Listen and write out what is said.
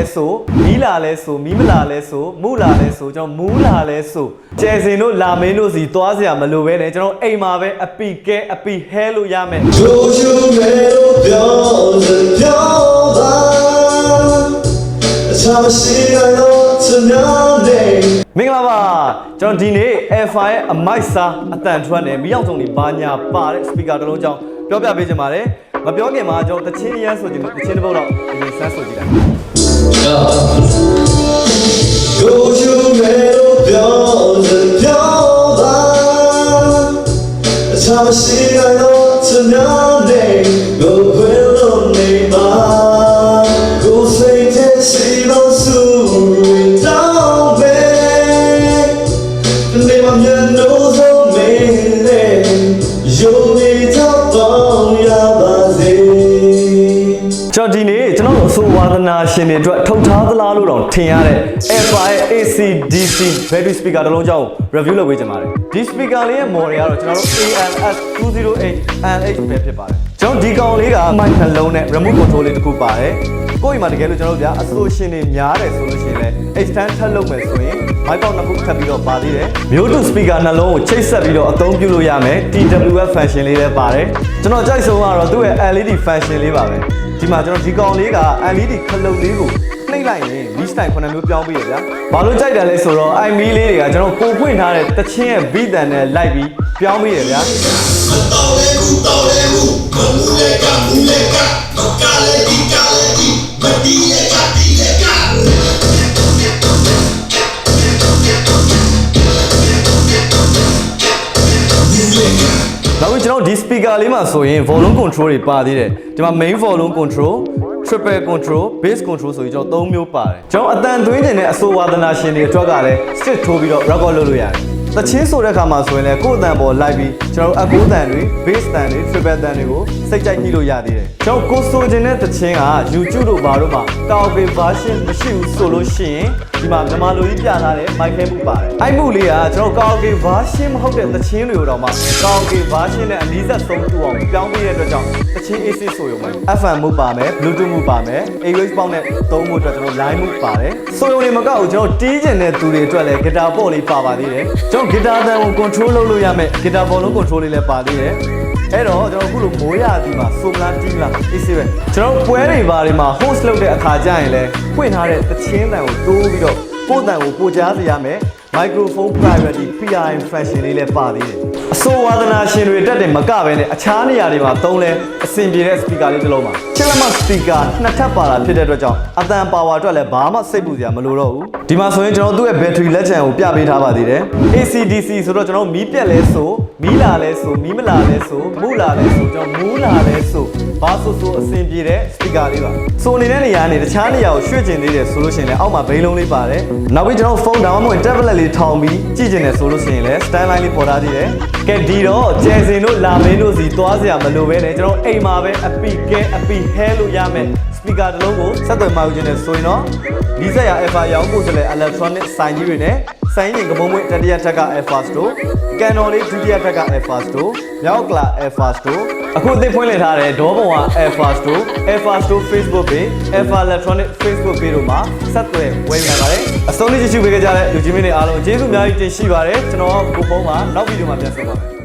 လဲဆိုမီးလာလဲဆိုမီးမလာလဲဆိုမုလာလဲဆိုကျွန်တော်မူးလာလဲဆိုကျယ်စင်တို့လာမင်းတို့စီသွားစရာမလိုပဲနဲ့ကျွန်တော်အိမ်မှာပဲအပီကဲအပီဟဲလို့ရမယ်ဂျိုဂျူမဲလို့ပြောစပြောပါအချမ်းရှိရတော့ tonight မင်္ဂလာပါကျွန်တော်ဒီနေ့ F5 ရဲ့အမိုက်စာအတန်ထွက်နေမိရောက်ဆုံးနေဘာညာပါတဲ့ speaker တစ်လုံးကြောင်းပြောပြပေးချင်ပါတယ်မပြောခင်မှာကျွန်တော်တချင်းရမ်းဆိုချင်တယ်တချင်းတစ်ပုတ်တော့အရင်စမ်းဆိုကြည့်လိုက် time I see I ought to know. ရှင်တွေအတွက်ထုတ်ထားသလားလို့တော့ထင်ရတဲ့ F5 AC/DC battery speaker တစ်လုံးကြောင်း review လုပ်ပေးချင်ပါတယ်ဒီ speaker လေးရဲ့ model ကတော့ကျွန်တော်တို့ ALS 208 NH ပဲဖြစ်ပါတယ်ကျွန်တော်ဒီကောင်လေးက mic နှလုံးနဲ့ remote control လေးတစ်ခုပါတယ်ကိုယ့်အိမ်မှာတကယ်လို့ကျွန်တော်တို့ဗျာအဆိုရှင်တွေများတယ်ဆိုလို့ရှိရင်လည်း extend ထပ်လုပ်မယ်ဆိုရင် mic ပေါက်နှစ်ခုထပ်ပြီးတော့ပါသေးတယ်မျိုးတူ speaker နှလုံးကိုချိတ်ဆက်ပြီးတော့အသုံးပြုလို့ရမယ် TWF function လေးလည်းပါတယ်ကျွန်တော်ကြိုက်ဆုံးကတော့သူ့ရဲ့ LED function လေးပါပဲ ဒီမှာကျွန်တော်ဒီကောင်လေးက LED ခလုတ်လေးကိုနှိပ်လိုက်ရင် mix time ခုနှစ်မျိုးပြောင်းပြီးရဗျာ။ဘာလို့ကြိုက်တယ်လဲဆိုတော့ i mí လေးတွေကကျွန်တော်ကိုဖွင့်ထားတဲ့တချင်းရဲ့ beat တန်နဲ့လိုက်ပြီးပြောင်းပြီးရဗျာ နောက်ပြီးကျွန်တော်ဒီ speaker လေးမှာဆိုရင် volume control တွေပါသေးတယ်ဒီမှာ main volume control triple control bass control ဆိုပြီးကျွန်တော်၃မျိုးပါတယ်ကျွန်တော်အတန်သွင်းခြင်းနဲ့အဆိုဝါဒနာရှင်တွေအတွက်ကလည်း stick ထိုးပြီးတော့ record လုပ်လို့ရတယ် တချင်းဆိုတဲ့ခါမှာဆိုရင်လည်းကိုယ်အတန်ပေါ်လိုက်ပြီးကျွန်တော်အကူတန်တွေ bass တန်တွေ triple တန်တွေကိုစိတ်ကြိုက်ညှိလို့ရသေးတယ်ကျွန်တော်ကိုယ်ဆိုခြင်းတဲ့တချင်းက YouTube တို့ဘာတို့မှာ karaoke version မရှိဘူးဆိုလို့ရှိရင်ဒီမှာမြန်မာလိုကြီးပြထားတဲ့ mic ခဲမှုပါတယ်အဲ့မှုလေးကကျွန်တော် karaoke version မဟုတ်တဲ့တချင်းတွေကိုတော့မှ karaoke version နဲ့အနည်းဆက်ဆုံးတူအောင်ပြောင်းပေးတဲ့အတွက်ကြောင့်တချင်း AC ဆိုရုံပဲ FM မှုပါမယ် Bluetooth မှုပါမယ် AUX ပေါင်းနဲ့သုံးမှုအတွက်ကျွန်တော် line မှုပါတယ်ဆိုရုံတွေမကောက်ဘူးကျွန်တော်တီးကျင်တဲ့သူတွေအတွက်လည်း guitar ပေါ့လေးပါပါသေးတယ်ကျွန်တော် guitar တန်ကို control လုပ်လို့ရမယ် guitar ဘောလုံး control လေးလည်းပါသေးတယ်အဲ့တော့ကျွန်တော်အခုလိုမိုးရသည်မှာဆိုမလားတီးမလား AC ပဲကျွန်တော်ပွဲတွေဘာတွေမှာ host လုပ်တဲ့အခါကျရင်လည်းဖွင့်ထားတဲ့သချင်းတန်ကိုတိုးပြီးတော့ပို့တန်ကိုပို့ကြားစေရမယ် microphone privacy PRM function လေးလည်းပါသေးတယ် အဆိုဝါဒနာရှင်တွေတက်တယ်မကပဲနဲ့အခြားနေရာတွေမှာသုံးလဲအဆင်ပြေတဲ့ speaker လေးတစ်လုံးပါချစ်လက်မ speaker နှစ်ထပ်ပါတာဖြစ်တဲ့အတွက်ကြောင့်အတန် power အတွက်လည်းဘာမှစိတ်ပူစရာမလိုတော့ဘူးဒီမှာဆိုရင်ကျွန်တော်တို့ရဲ့ battery လက်ချံကိုပြပေးထားပါသေးတယ် AC/DC ဆိုတော့ကျွန်တော်မီးပြက်လဲဆိုမီးလာလဲဆိုမီးမလာလဲဆိုမူလာလဲဆိုကျွန်တော်မူးလာလဲဆိုဘာဆိုဆိုအဆင်ပြေတဲ့ speaker လေးပါဆိုနေတဲ့နေရာကနေတခြားနေရာကိုရွှေ့ကျင်သေးတယ်ဆိုလို့ရှိရင်လည်းအောက်မှာဘိန်းလုံးလေးပါတယ်နောက်ပြီးကျွန်တော်ဖုန်းဒါမှမဟုတ် tablet လေးထောင်ပြီးကြည့်ကျင်တယ်ဆိုလို့ရှိရင်လည်း stand line လေးပေါ်ထားသေးတယ် ကဲဒီတော့ကျယ်စင်တို့လာမင်းတို့စီသွားစရာမလိုပဲနဲ့ကျွန်တော်အိမ်မှာပဲအပီကဲအပီဟဲလို့ရမယ် speaker တစ်လုံးကိုဆက်သွယ်မှယူခြင်းနဲ့ဆိုရင်တော့ဒီဆက်ရ Alpha ရောင်းဖို့ဆိုလဲ electronic ဆိုင်ကြီးတွေနဲ့ စိုင်းရင်ကမုံမွေတတိယထက်က Alpha Store ကန်တော်လေးဒုတိယထက်က Alpha Store မြောက်ကလာ Alpha Store အခုအသစ်ဖွင့်လှစ်ထားတဲ့ဒေါဘုံက Alpha Store Alpha Store Facebook page Alpha Electronic Facebook page တို့မှာဆက်သွယ်ဝယ်နိုင်ပါတယ်အဆုံးလေးကြည့်ရှုပေးကြတဲ့လူကြီးမင်းတွေအားလုံးကျေးဇူးအများကြီးတင်ရှိပါတယ်ကျွန်တော်ကိုပုံးမှာနောက်ဗီဒီယိုမှာပြန်ဆက်ပါမယ်